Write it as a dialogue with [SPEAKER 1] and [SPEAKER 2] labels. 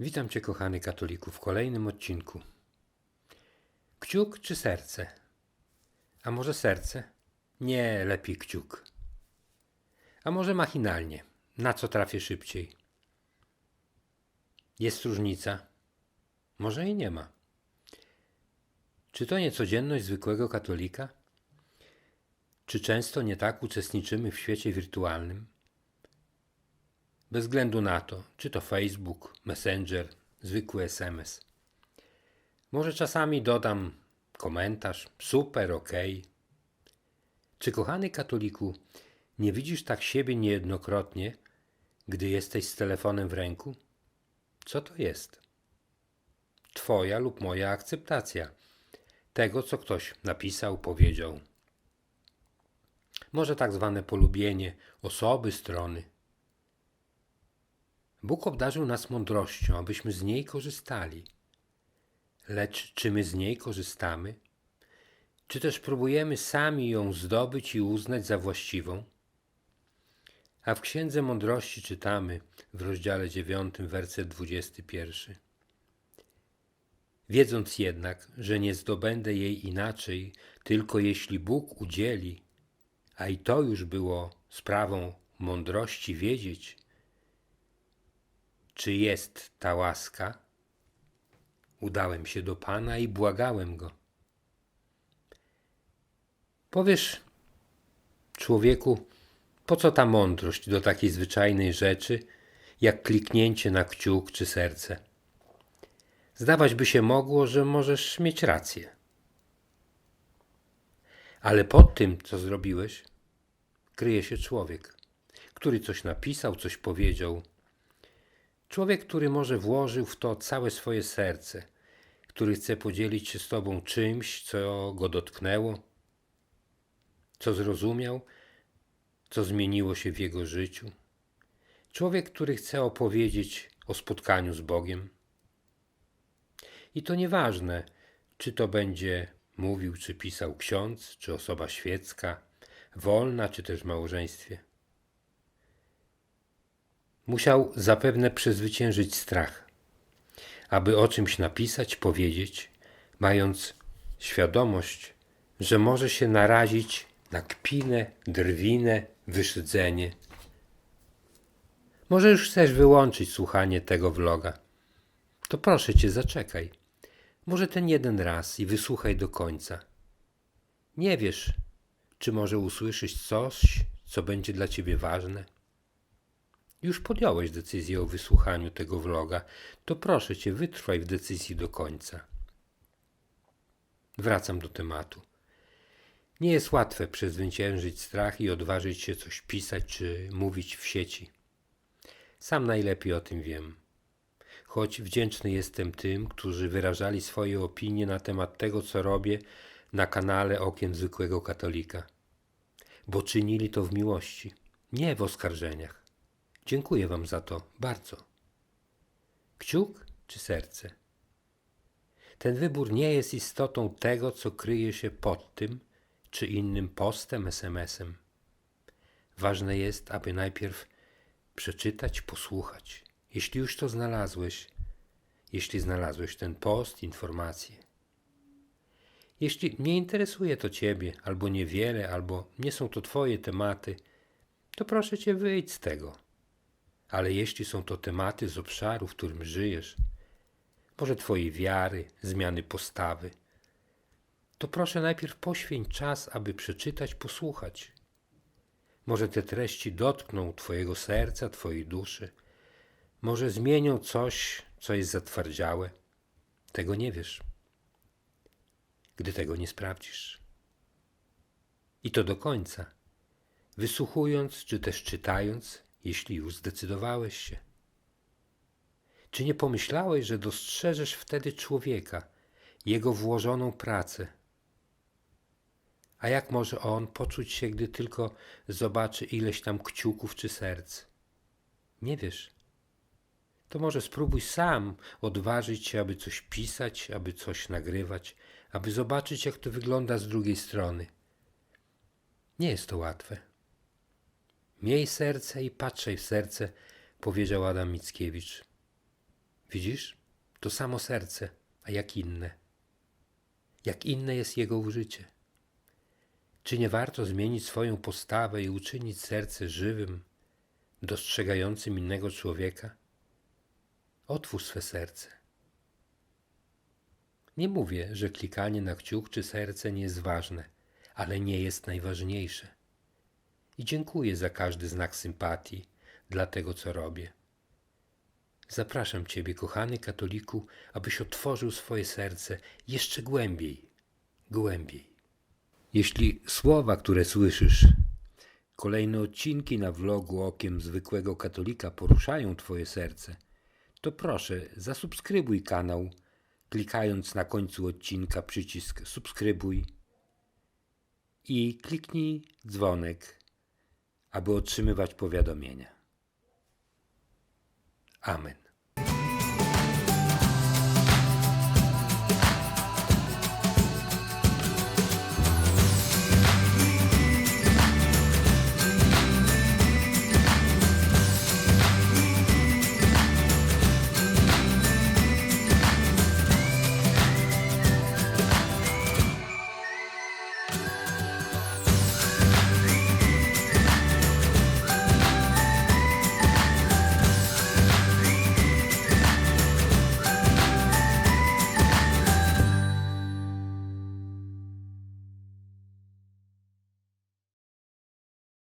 [SPEAKER 1] Witajcie, kochany katoliku, w kolejnym odcinku. Kciuk czy serce? A może serce? Nie, lepiej kciuk. A może machinalnie? Na co trafię szybciej? Jest różnica? Może i nie ma. Czy to nie codzienność zwykłego katolika? Czy często nie tak uczestniczymy w świecie wirtualnym? Bez względu na to, czy to Facebook, Messenger, zwykły SMS. Może czasami dodam komentarz, super, ok. Czy kochany katoliku, nie widzisz tak siebie niejednokrotnie, gdy jesteś z telefonem w ręku? Co to jest? Twoja lub moja akceptacja tego, co ktoś napisał, powiedział. Może tak zwane polubienie osoby, strony. Bóg obdarzył nas mądrością, abyśmy z niej korzystali. Lecz czy my z niej korzystamy? Czy też próbujemy sami ją zdobyć i uznać za właściwą? A w Księdze Mądrości czytamy w rozdziale 9, werset 21. Wiedząc jednak, że nie zdobędę jej inaczej, tylko jeśli Bóg udzieli, a i to już było sprawą mądrości wiedzieć, czy jest ta łaska, udałem się do Pana i błagałem Go. Powiesz, człowieku, po co ta mądrość do takiej zwyczajnej rzeczy, jak kliknięcie na kciuk czy serce? Zdawać by się mogło, że możesz mieć rację. Ale pod tym, co zrobiłeś, kryje się człowiek, który coś napisał, coś powiedział. Człowiek, który może włożył w to całe swoje serce, który chce podzielić się z Tobą czymś, co go dotknęło, co zrozumiał, co zmieniło się w jego życiu. Człowiek, który chce opowiedzieć o spotkaniu z Bogiem. I to nieważne, czy to będzie mówił, czy pisał ksiądz, czy osoba świecka, wolna, czy też w małżeństwie. Musiał zapewne przezwyciężyć strach, aby o czymś napisać, powiedzieć, mając świadomość, że może się narazić na kpinę, drwinę, wyszydzenie. Może już chcesz wyłączyć słuchanie tego vloga. To proszę cię, zaczekaj. Może ten jeden raz i wysłuchaj do końca. Nie wiesz, czy może usłyszysz coś, co będzie dla ciebie ważne. Już podjąłeś decyzję o wysłuchaniu tego vloga, to proszę cię, wytrwaj w decyzji do końca. Wracam do tematu. Nie jest łatwe przezwyciężyć strach i odważyć się coś pisać czy mówić w sieci. Sam najlepiej o tym wiem. Choć wdzięczny jestem tym, którzy wyrażali swoje opinie na temat tego, co robię na kanale Okiem Zwykłego Katolika. Bo czynili to w miłości, nie w oskarżeniach. Dziękuję Wam za to bardzo. Kciuk czy serce? Ten wybór nie jest istotą tego, co kryje się pod tym czy innym postem, SMS-em. Ważne jest, aby najpierw przeczytać, posłuchać. Jeśli już to znalazłeś, jeśli znalazłeś ten post, informację. Jeśli nie interesuje to Ciebie, albo niewiele, albo nie są to Twoje tematy, to proszę Cię wyjdź z tego ale jeśli są to tematy z obszaru, w którym żyjesz, może Twojej wiary, zmiany postawy, to proszę najpierw poświęć czas, aby przeczytać, posłuchać. Może te treści dotkną Twojego serca, Twojej duszy, może zmienią coś, co jest zatwardziałe. Tego nie wiesz, gdy tego nie sprawdzisz. I to do końca, wysłuchując czy też czytając, jeśli już zdecydowałeś się? Czy nie pomyślałeś, że dostrzeżesz wtedy człowieka, jego włożoną pracę? A jak może on poczuć się, gdy tylko zobaczy ileś tam kciuków czy serc? Nie wiesz. To może spróbuj sam odważyć się, aby coś pisać, aby coś nagrywać, aby zobaczyć, jak to wygląda z drugiej strony. Nie jest to łatwe. Miej serce i patrzaj w serce, powiedział Adam Mickiewicz. Widzisz? To samo serce, a jak inne? Jak inne jest jego użycie? Czy nie warto zmienić swoją postawę i uczynić serce żywym, dostrzegającym innego człowieka? Otwórz swe serce. Nie mówię, że klikanie na kciuk czy serce nie jest ważne, ale nie jest najważniejsze. I dziękuję za każdy znak sympatii dla tego, co robię. Zapraszam Ciebie, kochany katoliku, abyś otworzył swoje serce jeszcze głębiej, głębiej. Jeśli słowa, które słyszysz, kolejne odcinki na vlogu Okiem Zwykłego Katolika poruszają Twoje serce, to proszę zasubskrybuj kanał, klikając na końcu odcinka przycisk subskrybuj i kliknij dzwonek, aby otrzymywać powiadomienia. Amen.